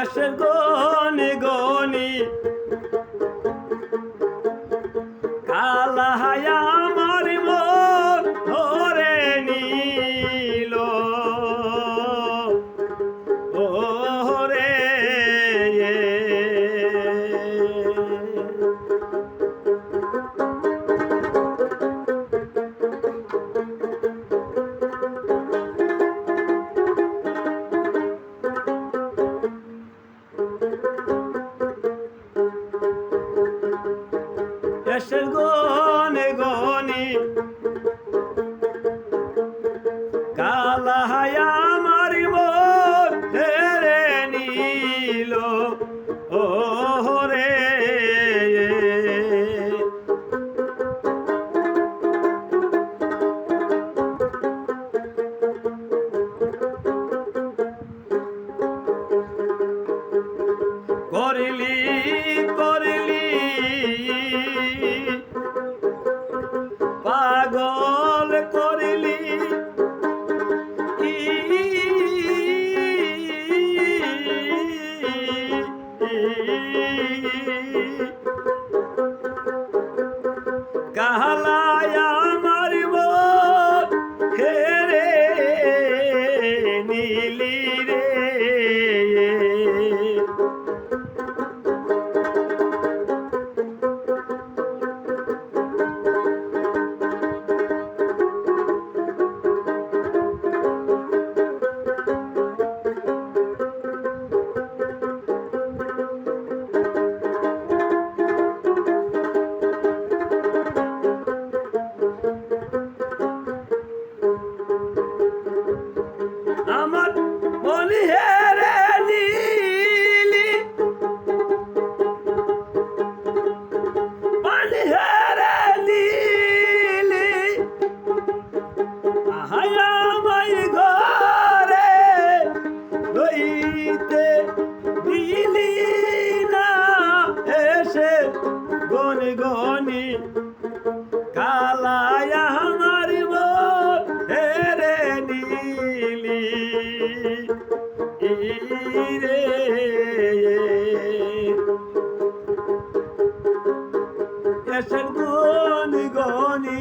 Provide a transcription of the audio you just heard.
এসে গনি গনি এসে গনে গনি কালা হায়া আমার মন ধরে নিল ও রে করলি পাগল করিলি। কাহালায় মনি হেরে নীলি পানি হেরে নীলি আহাই ঘরে রইতে দিলি না। এসে গনি গনি কালায় রে। এসে গনি গনি?